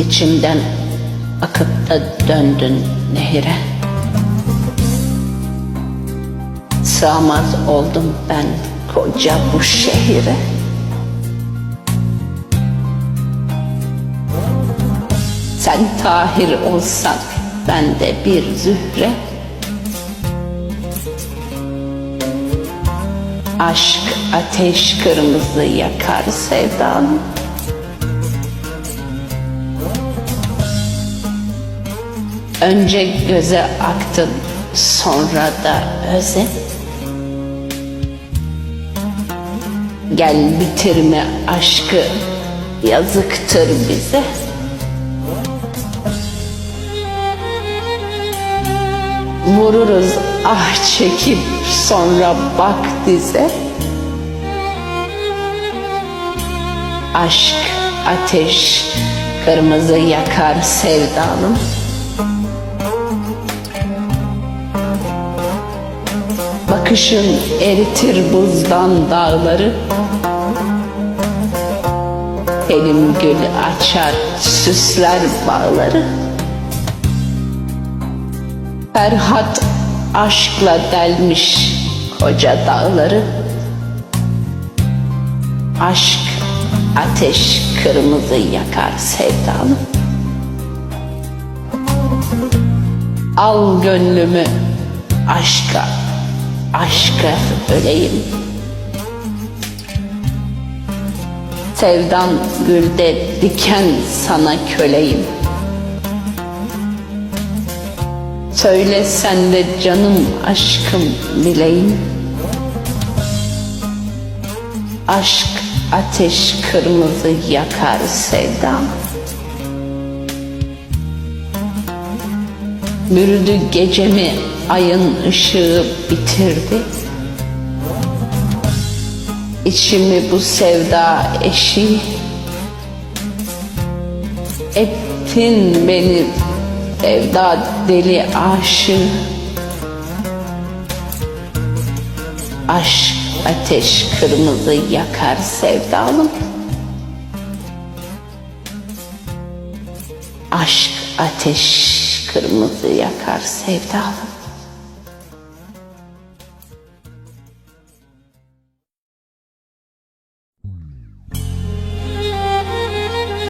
İçimden akıp da döndün nehire. Sığamaz oldum ben koca bu şehire. Sen Tahir olsan ben de bir zühre. Aşk ateş kırmızı yakar sevdanı Önce göze aktın sonra da öze. Gel bitirme aşkı yazıktır bize. Vururuz ah çekip sonra bak dize. Aşk ateş kırmızı yakar sevdanım Bakışın eritir buzdan dağları. Elim gül açar süsler bağları. Ferhat aşkla delmiş koca dağları. Aşk ateş kırmızı yakar sevdanı Al gönlümü aşka aşka öleyim. Sevdan gülde diken sana köleyim. Söyle sen de canım aşkım bileyim. Aşk ateş kırmızı yakar sevdam. Bürüdü gecemi ayın ışığı bitirdi. İçimi bu sevda eşi. Ettin beni sevda deli aşığı. Aşk ateş kırmızı yakar sevdalım Aşk ateş kırmızı yakar sevdalım